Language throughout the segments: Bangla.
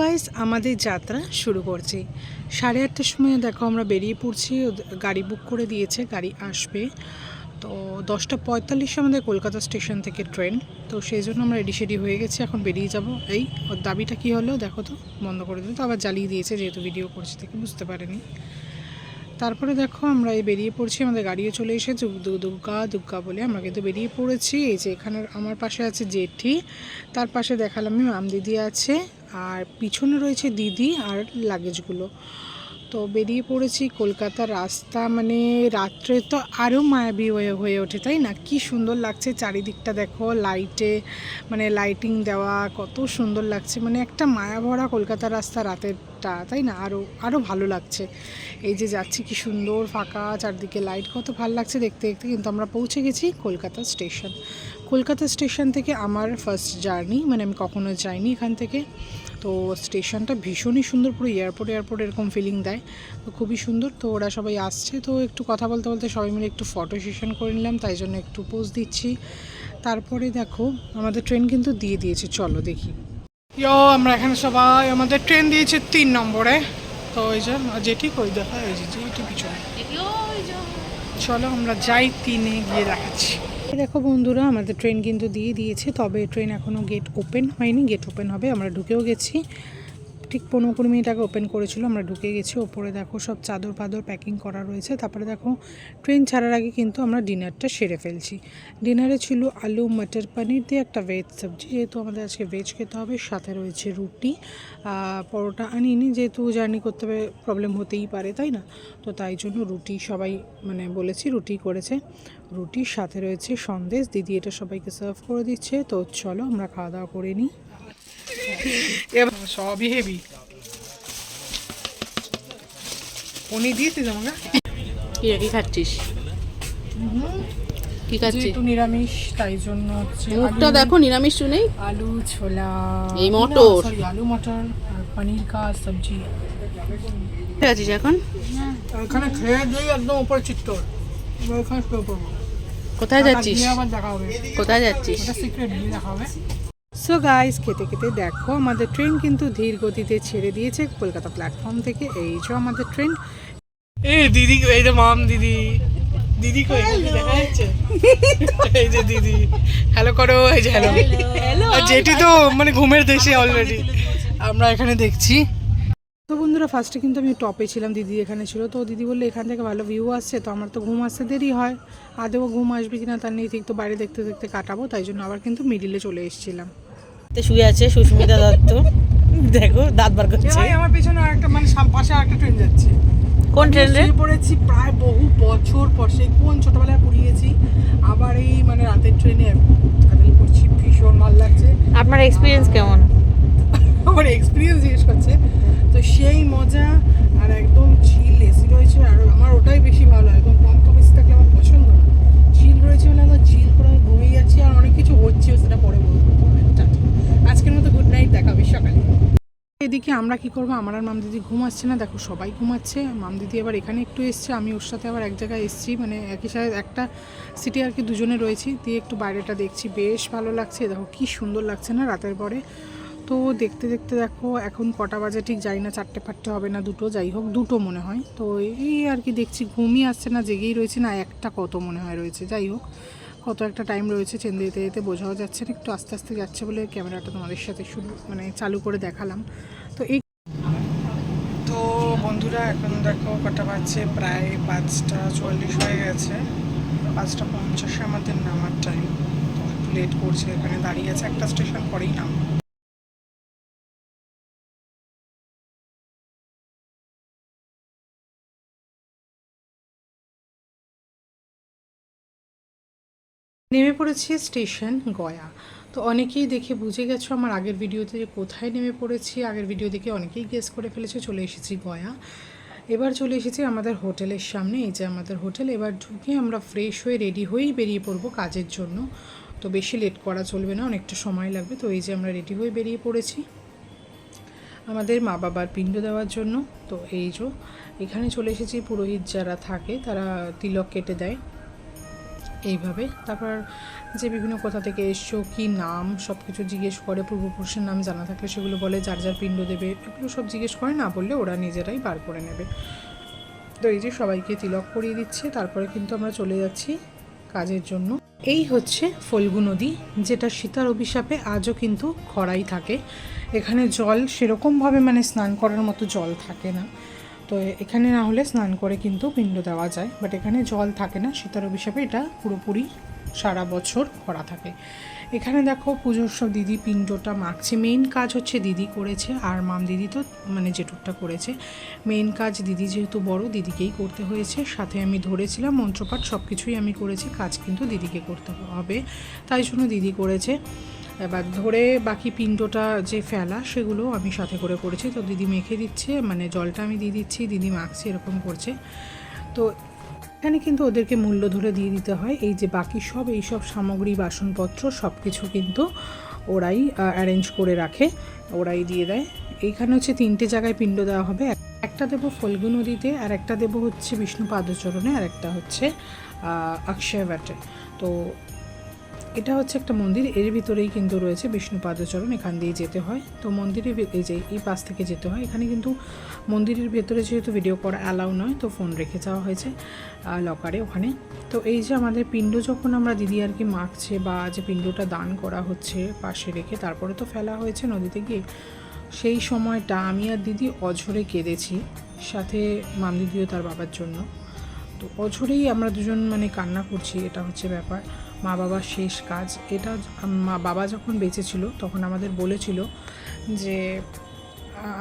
গাইস আমাদের যাত্রা শুরু করছি। সাড়ে আটটার সময় দেখো আমরা বেরিয়ে পড়ছি গাড়ি বুক করে দিয়েছে, গাড়ি আসবে। তো দশটা পঁয়তাল্লিশে আমাদের কলকাতা স্টেশন থেকে ট্রেন। তো সেই জন্য আমরা রেডি সেডি হয়ে গেছি, এখন বেরিয়ে যাব। এই, ওর দাবিটা কী হলো দেখো তো, বন্ধ করে দিল। তো আবার জ্বালিয়ে দিয়েছে, যেহেতু ভিডিও করছি থেকে বুঝতে পারেনি। তারপরে দেখো আমরা এই বেরিয়ে পড়ছি, আমাদের গাড়িও চলে এসে দুর্গা দুর্গা বলে আমরা কিন্তু বেরিয়ে পড়েছি। এই যে এখানে আমার পাশে আছে জেঠি, তার পাশে দেখালাম আমি মাম দিদি আছে। আর পিছনে রয়েছে দিদি আর লাগেজগুলো। তো বেরিয়ে পড়েছি কলকাতার রাস্তা মানে রাত্রে তো আরও মায়াবী হয়ে হয়ে ওঠে, তাই না? কি সুন্দর লাগছে চারিদিকটা দেখো লাইটে মানে লাইটিং দেওয়া, কত সুন্দর লাগছে। মানে একটা মায়া ভরা কলকাতার রাস্তা রাতেরটা, তাই না? আরও আরও ভালো লাগছে। এই যে যাচ্ছি কি সুন্দর ফাঁকা চারদিকে লাইট কত ভালো লাগছে দেখতে দেখতে। কিন্তু আমরা পৌঁছে গেছি কলকাতা স্টেশন কলকাতা স্টেশন থেকে আমার ফার্স্ট জার্নি মানে আমি কখনো যাইনি এখান থেকে। তো স্টেশনটা ভীষণই সুন্দর পুরো এয়ারপোর্ট এয়ারপোর্ট এরকম ফিলিং দেয়। তো খুবই সুন্দর তো ওরা সবাই আসছে। তো একটু কথা বলতে বলতে সবাই মিলে একটু ফটো সেশন করে নিলাম তাই জন্য একটু পোজ দিচ্ছি। তারপরে দেখো আমাদের ট্রেন কিন্তু দিয়ে দিয়েছে চলো দেখি। ইয়ো আমরা এখানে সবাই আমাদের ট্রেন দিয়েছে তিন নম্বরে। তো ওই যে যেটি কই দেখা এই যে যেটি পিছনে। চলো আমরা যাই তিনে গিয়ে দেখাচ্ছি। দেখো বন্ধুরা, আমাদের ট্রেন কিন্তু দিয়ে দিয়েছে, তবে ট্রেন এখনও গেট ওপেন হয়নি গেট ওপেন হবে, আমরা ঢুকেও গেছি। ঠিক পনেরো কুড়ি মিনিট আগে ওপেন করেছিল, আমরা ঢুকে গেছি, ওপরে দেখো সব চাদর পাদর প্যাকিং করা রয়েছে, তারপরে দেখো ট্রেন ছাড়ার আগে কিন্তু আমরা ডিনারটা সেরে ফেলছি। ডিনারে ছিল আলু মটর পনির দিয়ে একটা ভেজ সবজি, যেহেতু আমাদের আজকে ভেজ খেতে হবে, সাথে রয়েছে রুটি পরোটা আনিনি, যেহেতু জার্নি করতে হবে প্রবলেম হতেই পারে, তাই না? তো তাই জন্য রুটি সবাই মানে বলেছি রুটি করেছে। রুটির সাথে রয়েছে সন্দেশ, দিদি এটা সবাইকে সার্ভ করে দিচ্ছে, তো চলো আমরা খাওয়া দাওয়া করে নিই। এবার সবই হেভি। পনির দিয়েছিস আমাকে? কি খাচ্ছিস? কি খাচ্ছিস? যেহেতু নিরামিষ তাই জন্য হচ্ছে মুখটা আলু- দেখো নিরামিষ নেই আলু ছোলা এই মটর। সরি আলু মটর আর পনির কা সবজি। ঠিক আছিস এখন? এখানে খেয়ে দিয়ে একদম উপরে চিত্তর। ওখানে কোথায় যাচ্ছিস? কোথায় যাচ্ছিস? সিক্রেট দেখা হবে। সো গাইস খেতে খেতে দেখো আমাদের ট্রেন কিন্তু ধীর গতিতে ছেড়ে দিয়েছে কলকাতা প্ল্যাটফর্ম থেকে। এই যে আমাদের ট্রেন এই দিদি এই যে মাম দিদি। দিদি কই? দেখা যাচ্ছে? এই যে দিদি। হ্যালো করো এই যে হ্যালো আর যেটি তো মানে ঘুমের দেশে অলরেডি আমরা এখানে দেখছি। তো বন্ধুরা ফার্স্টে কিন্তু আমি টপে ছিলাম দিদি এখানে ছিল। তো দিদি বললে এখান থেকে ভালো ভিউ আসছে তো আমার তো ঘুম আসতে দেরি হয়। আদেও ঘুম আসবে কিনা তার নেই ঠিক তো বাইরে দেখতে দেখতে কাটাবো। তাই জন্য আবার কিন্তু মিডিলে চলে এসেছিলাম। শুয়ে আছে সুস্মিতা দত্ত। দেখো দাঁত বার করছে। আমার পেছনে আরেকটা মানে পাশে আরেকটা ট্রেন যাচ্ছে। কোন ট্রেন রে? পড়েছি প্রায় বহু বছর পর সেই কোন ছোটবেলায় পড়িয়েছি। আবার এই মানে রাতের ট্রেনে ট্রাভেল করছি ভীষণ ভালো লাগছে। আপনার এক্সপিরিয়েন্স কেমন? আমার এক্সপিরিয়েন্স জিজ্ঞেস করছে। তো সেই মজা আর একদম চিল এসি রয়েছে আর আমার ওটাই বেশি ভালো একদম কম কম এসি থাকলে আমার পছন্দ না। চিল রয়েছে মানে একদম চিল করে আমি ঘুমিয়ে যাচ্ছি আর অনেক কিছু হচ্ছেও সেটা পরে বলব টাটা। আজকের মতো গুড নাইট দেখা হবে সকালে এদিকে আমরা কি করব? আমার আর মাম দিদি ঘুম আসছে না। দেখো, সবাই ঘুমাচ্ছে। মাম দিদি আবার এখানে একটু এসছে। আমি ওর সাথে আবার এক জায়গায় এসছি। মানে একই সাথে একটা সিটি আর কি দুজনে রয়েছি। দিয়ে একটু বাইরেটা দেখছি। বেশ ভালো লাগছে। দেখো, কি সুন্দর লাগছে না রাতের পরে। তো দেখতে দেখতে দেখো, এখন কটা বাজে ঠিক যাই না। চারটে ফাটতে হবে না দুটো, যাই হোক, দুটো মনে হয়। তো এই আর কি দেখছি, ঘুমই আসছে না, জেগেই রয়েছে না, একটা কত মনে হয় রয়েছে। যাই হোক কত একটা টাইম রয়েছে চেন দিতে যেতে বোঝাও যাচ্ছে না, একটু আস্তে আস্তে যাচ্ছে বলে ক্যামেরাটা তোমাদের সাথে শুরু মানে চালু করে দেখালাম। তো এই তো বন্ধুরা, এখন দেখো কটা বাজছে, প্রায় পাঁচটা চুয়াল্লিশ হয়ে গেছে। পাঁচটা পঞ্চাশে আমাদের নামার টাইম তো একটু লেট করছে, এখানে দাঁড়িয়ে আছে, একটা স্টেশন পরেই নাম নেমে পড়েছি স্টেশন গয়া। তো অনেকেই দেখে বুঝে গেছো আমার আগের ভিডিওতে যে কোথায় নেমে পড়েছি, আগের ভিডিও দেখে অনেকেই গেস করে ফেলেছে, চলে এসেছি গয়া। এবার চলে এসেছি আমাদের হোটেলের সামনে, এই যে আমাদের হোটেল। এবার ঢুকে আমরা ফ্রেশ হয়ে রেডি হয়েই বেরিয়ে পড়ব কাজের জন্য। তো বেশি লেট করা চলবে না, অনেকটা সময় লাগবে। তো এই যে আমরা রেডি হয়ে বেরিয়ে পড়েছি আমাদের মা বাবার পিণ্ড দেওয়ার জন্য। তো এই যে এখানে চলে এসেছি, পুরোহিত যারা থাকে তারা তিলক কেটে দেয়। এইভাবে। তারপর যে বিভিন্ন কোথা থেকে এসছো, কী নাম সব কিছু জিজ্ঞেস করে, পূর্বপুরুষের নাম জানা থাকলে সেগুলো বলে, যার যার পিণ্ড দেবে, এগুলো সব জিজ্ঞেস করে, না বললে ওরা নিজেরাই বার করে নেবে। তো এই যে সবাইকে তিলক করিয়ে দিচ্ছে, তারপরে কিন্তু আমরা চলে যাচ্ছি কাজের জন্য। এই হচ্ছে ফল্গু নদী, যেটা সীতার অভিশাপে আজও কিন্তু খরাই থাকে। এখানে জল সেরকমভাবে মানে স্নান করার মতো জল থাকে না। তো এখানে না হলে স্নান করে কিন্তু পিণ্ড দেওয়া যায়। বাট এখানে জল থাকে না সীতার অভিশাপে এটা পুরোপুরি সারা বছর খরা থাকে। এখানে দেখো পুজোর সব দিদি পিণ্ডটা মাখছে। মেইন কাজ হচ্ছে দিদি করেছে, আর মাম দিদি তো মানে যেটুকটা করেছে। মেইন কাজ দিদি যেহেতু বড়, দিদিকেই করতে হয়েছে। সাথে আমি ধরেছিলাম, মন্ত্রপাঠ সব কিছুই আমি করেছি, কাজ কিন্তু দিদিকে করতে হবে। তাই জন্য দিদি করেছে। এবার ধরে বাকি পিণ্ডটা যে ফেলা, সেগুলো আমি সাথে করে করেছি। তো দিদি মেখে দিচ্ছে মানে জলটা আমি দিয়ে দিচ্ছি, দিদি মাখছে, এরকম করছে। তো এখানে কিন্তু ওদেরকে মূল্য ধরে দিয়ে দিতে হয়। এই যে বাকি সব, এই সব সামগ্রী, বাসনপত্র সব কিছু কিন্তু ওরাই অ্যারেঞ্জ করে রাখে, ওরাই দিয়ে দেয়। এইখানে হচ্ছে তিনটে জায়গায় পিণ্ড দেওয়া হবে। একটা দেবো ফল্গু নদীতে, আর একটা দেবো হচ্ছে বিষ্ণু পাদচরণে, আর একটা হচ্ছে অক্ষয় ব্যাটে। তো এটা হচ্ছে একটা মন্দির, এর ভিতরেই কিন্তু রয়েছে বিষ্ণু পাদচরণ, এখান দিয়ে যেতে হয়। তো মন্দিরের এই যে, এই পাশ থেকে যেতে হয়। এখানে কিন্তু মন্দিরের ভেতরে যেহেতু ভিডিও করা অ্যালাউ নয়, তো ফোন রেখে যাওয়া হয়েছে লকারে ওখানে। তো এই যে আমাদের পিণ্ড যখন আমরা দিদি আর কি মাখছে বা যে পিণ্ডটা দান করা হচ্ছে পাশে রেখে, তারপরে তো ফেলা হয়েছে নদীতে গিয়ে। সেই সময়টা আমি আর দিদি অঝরে কেঁদেছি, সাথে মাম দিদিও তার বাবার জন্য। তো অঝরেই আমরা দুজন মানে কান্না করছি, এটা হচ্ছে ব্যাপার। মা বাবার শেষ কাজ। এটা মা বাবা যখন বেঁচে ছিল, তখন আমাদের বলেছিল যে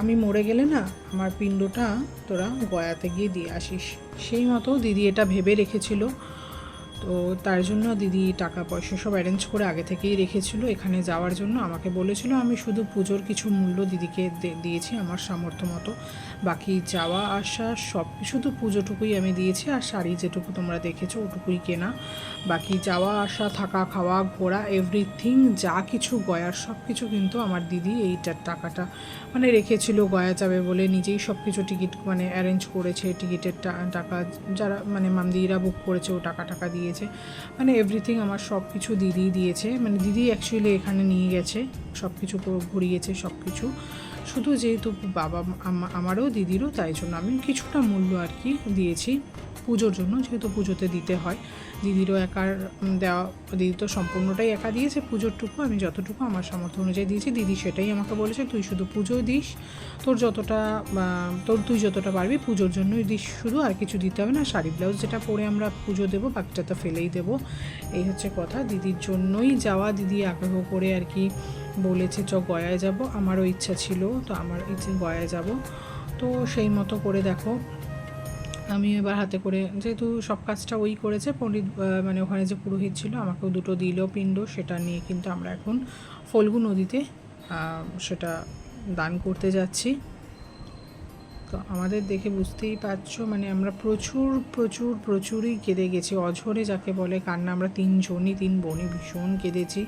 আমি মরে গেলে না, আমার পিণ্ডটা তোরা গয়াতে গিয়ে দিয়ে আসিস। সেই মতো দিদি এটা ভেবে রেখেছিল। তো তার জন্য দিদি টাকা পয়সা সব অ্যারেঞ্জ করে আগে থেকেই রেখেছিল, এখানে যাওয়ার জন্য আমাকে বলেছিল, আমি শুধু পুজোর কিছু মূল্য দিদিকে দিয়েছি আমার সামর্থ্য মতো। বাকি যাওয়া, আসা, সব শুধু পুজোটুকুই আমি দিয়েছি, আর শাড়ি যেটুকু তোমরা দেখেছ ওটুকুই কেনা। বাকি যাওয়া, আসা, থাকা, খাওয়া, ঘোরা এভরিথিং যা কিছু গয়ার সব কিছু কিন্তু আমার দিদি এইটার টাকাটা মানে রেখেছিল, গয়া যাবে বলে নিজেই সব কিছু টিকিট মানে অ্যারেঞ্জ করেছে, টিকিটের টাকা যারা মানে মামদিরা বুক করেছে, ও টাকা টাকা দিয়েছে। মানে এভরিথিং আমার সব কিছু দিদি দিয়েছে মানে দিদি অ্যাকচুয়ালি এখানে নিয়ে গেছে সব কিছু ঘুরিয়েছে সব কিছু শুধু যেহেতু বাবা, আম- আমারও দিদিরও তাই জন্য আমি কিছুটা মূল্য আর কি দিয়েছি। পুজোর জন্য, যেহেতু পুজোতে দিতে হয়। দিদিরও একার দেওয়া, দিদি তো সম্পূর্ণটাই একা দিয়েছে পুজোরটুকু, আমি যতটুকু আমার সামর্থ্য অনুযায়ী দিয়েছি, দিদি সেটাই আমাকে বলেছে, তুই শুধু পুজো দিস, তোর যতটা তোর, তুই যতটা পারবি পুজোর জন্যই দিস শুধু, আর কিছু দিতে হবে না, শাড়ি, ব্লাউজ যেটা পরে আমরা পুজো দেবো, বাকিটা তো ফেলেই দেবো, এই হচ্ছে কথা, দিদির জন্যই যাওয়া, দিদি আগ্রহ করে আর কি বলেছে, চ, গয়ায় যাব। আমারও ইচ্ছা ছিল, তো আমার ইচ্ছে, গয়ায় যাব। তো সেই মতো করে দেখো। আমি এবার হাতে করে, যেহেতু সব কাজটা ওই করেছে, পণ্ডিত মানে ওখানে যে পুরোহিত ছিল, আমাকেও দুটো দিল পিণ্ড, সেটা নিয়ে কিন্তু আমরা এখন ফল্গু নদীতে সেটা দান করতে যাচ্ছি। তো আমাদের দেখে বুঝতেই পারছ মানে আমরা প্রচুর প্রচুর, প্রচুরই কেঁদে গেছি। অঝরে যাকে বলে কান্না, আমরা তিনজনই, তিন বোনই ভীষণ কেঁদেছি।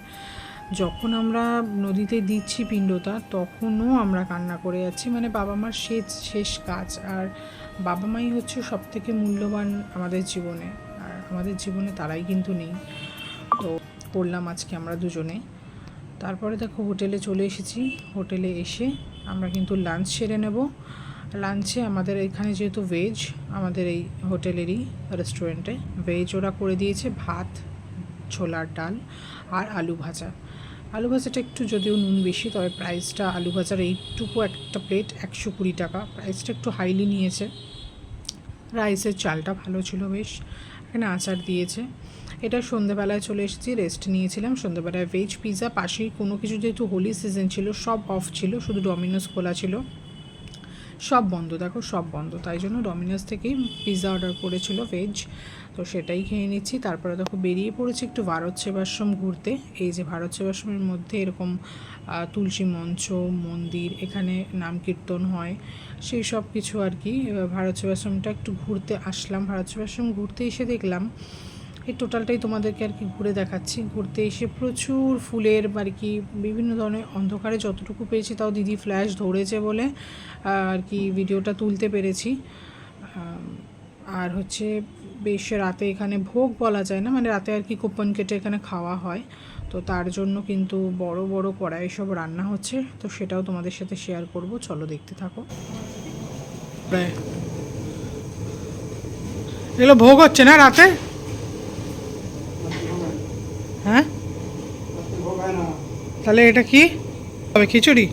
যখন আমরা নদীতে দিচ্ছি পিণ্ডটা, তখনও আমরা কান্না করে যাচ্ছি। মানে বাবা মার শেষ শেষ কাজ। আর বাবা মাই হচ্ছে সব থেকে মূল্যবান আমাদের জীবনে। আর আমাদের জীবনে তারাই কিন্তু নেই। তো করলাম আজকে আমরা দুজনে। তারপরে দেখো হোটেলে চলে এসেছি। হোটেলে এসে আমরা কিন্তু লাঞ্চ সেরে নেব। লাঞ্চে আমাদের এখানে যেহেতু ভেজ আমাদের এই হোটেলেরই রেস্টুরেন্টে ভেজ ওরা করে দিয়েছে ভাত, ছোলার ডাল আর আলু ভাজা। আলু ভাজাটা একটু যদিও নুন বেশি, তবে প্রাইসটা আলু ভাজার এইটুকু একটা প্লেট একশো কুড়ি টাকা। প্রাইসটা একটু হাইলি নিয়েছে। রাইসের চালটা ভালো ছিল বেশ। এখানে আচার দিয়েছে। এটা সন্ধেবেলায় চলে এসেছি রেস্ট নিয়েছিলাম। সন্ধেবেলায় ভেজ পিৎজা পাশেই কোনো কিছু যেহেতু হোলি সিজন ছিল, সব অফ ছিল, শুধু ডমিনোস খোলা ছিল। সব বন্ধ, দেখো সব বন্ধ। তাই জন্য ডমিনোস থেকেই পিৎজা অর্ডার করেছিল ভেজ তো সেটাই খেয়ে নিচ্ছি। তারপরে দেখো বেরিয়ে পড়েছি একটু ভারত সেবাশ্রম ঘুরতে। এই যে ভারত সেবাশ্রমের মধ্যে এরকম তুলসী মঞ্চ, মন্দির, এখানে নাম কীর্তন হয়। সেই সব কিছু আর কি। ভারত সেবাশ্রমটা একটু ঘুরতে আসলাম। ভারত সেবাশ্রম ঘুরতে এসে দেখলাম এই টোটালটাই তোমাদেরকে আর কি ঘুরে দেখাচ্ছি। ঘুরতে এসে প্রচুর ফুলের আর কি বিভিন্ন ধরনের অন্ধকারে যতটুকু পেয়েছি তাও দিদি ফ্ল্যাশ ধরেছে বলে আর কি ভিডিওটা তুলতে পেরেছি। আর হচ্ছে বেশ রাতে এখানে ভোগ বলা যায় না মানে রাতে আর কি কুপন কেটে এখানে খাওয়া হয়। তো তার জন্য কিন্তু বড় বড় কড়াই সব রান্না হচ্ছে। তো সেটাও তোমাদের সাথে শেয়ার করব। চলো দেখতে থাকো। এগুলো ভোগ হচ্ছে না রাতে? হ্যাঁ? তাহলে এটা কি? তবে খিচুড়ি?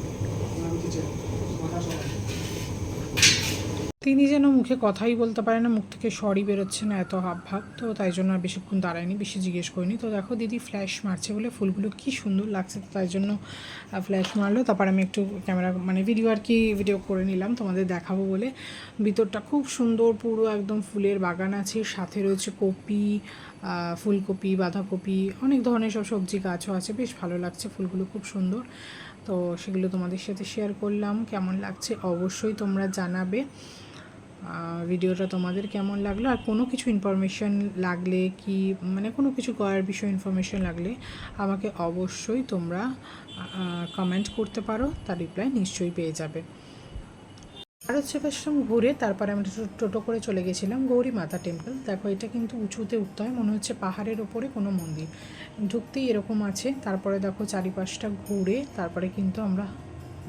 তিনি যেন মুখে কথাই বলতে পারে না, মুখ থেকে সরি বেরোচ্ছে না এত হাব ভাব তো তাই জন্য আর বেশিক্ষণ দাঁড়ায়নি, বেশি জিজ্ঞেস করিনি। তো দেখো দিদি ফ্ল্যাশ মারছে বলে ফুলগুলো কি সুন্দর লাগছে, তো তাই জন্য ফ্ল্যাশ মারলো। তারপর আমি একটু ক্যামেরা মানে ভিডিও আর কি ভিডিও করে নিলাম, তোমাদের দেখাবো বলে। ভিতরটা খুব সুন্দর, পুরো একদম ফুলের বাগান আছে, সাথে রয়েছে কপি ফুলকপি, বাঁধাকপি, অনেক ধরনের সব সবজি গাছও আছে। বেশ ভালো লাগছে, ফুলগুলো খুব সুন্দর। তো সেগুলো তোমাদের সাথে শেয়ার করলাম, কেমন লাগছে অবশ্যই তোমরা জানাবে। ভিডিওটা তোমাদের কেমন লাগল? আর কোনো কিছু ইনফরমেশন লাগলে কি মানে কোনো কিছু করার বিষয় ইনফরমেশন লাগলে আমাকে অবশ্যই তোমরা কমেন্ট করতে পারো, তার রিপ্লাই নিশ্চয়ই পেয়ে যাবে। হচ্ছে ঘুরে তারপরে আমরা টোটো করে চলে গেছিলাম গৌরী মাতা টেম্পল। দেখো, এটা কিন্তু উঁচুতে উঠতে হয়, মনে হচ্ছে পাহাড়ের ওপরে কোনো মন্দির। ঢুকতেই এরকম আছে। তারপরে দেখো চারিপাশটা ঘুরে তারপরে কিন্তু আমরা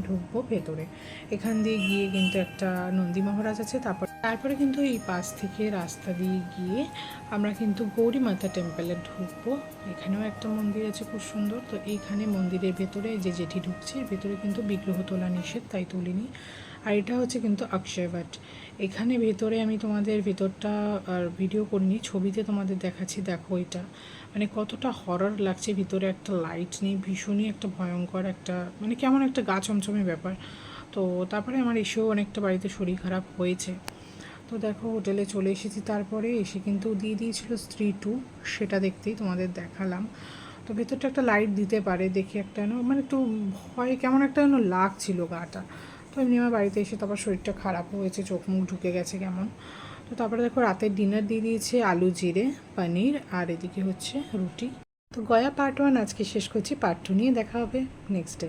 ঢুকবো ভেতরে। এখান দিয়ে গিয়ে কিন্তু একটা নন্দী মহারাজ আছে, তারপর, তারপরে কিন্তু এই পাশ থেকে রাস্তা দিয়ে গিয়ে আমরা কিন্তু গৌরী মাতা টেম্পলে ঢুকবো। এখানেও একটা মন্দির আছে খুব সুন্দর। তো এইখানে মন্দিরের ভেতরে যে যেটি ঢুকছে ভেতরে কিন্তু বিগ্রহ তোলা নিষেধ, তাই তুলিনি। আর এটা হচ্ছে কিন্তু অক্ষয় অক্ষয়বাট এখানে ভেতরে আমি তোমাদের ভেতরটা, আর ভিডিও করিনি, ছবিতে তোমাদের দেখাচ্ছি, দেখো এটা। মানে কতটা হরর লাগছে, ভিতরে একটা লাইট নেই, ভীষণই একটা ভয়ঙ্কর একটা মানে কেমন একটা গা চমচমে ব্যাপার। তো তারপরে আমার এসেও অনেকটা বাড়িতে শরীর খারাপ হয়েছে। তো দেখো, হোটেলে চলে এসেছি। তারপরে এসে কিন্তু দিয়ে দিয়েছিল স্ত্রী টু সেটা দেখতেই তোমাদের দেখালাম। তো ভেতরটা একটা লাইট দিতে পারে, দেখি একটা মানে একটু ভয়, কেমন একটা যেন লাগছিল গাটা। তো এমনি আমার বাড়িতে এসে তারপর শরীরটা খারাপ হয়েছে, চোখ মুখ ঢুকে গেছে কেমন। তো তারপরে দেখো রাতের ডিনার দিয়ে দিয়েছে আলু জিরে, পনির আর এদিকে হচ্ছে রুটি। তো গয়া পার্ট ওয়ান আজকে শেষ করছি। পার্ট টু নিয়ে দেখা হবে নেক্সট ডে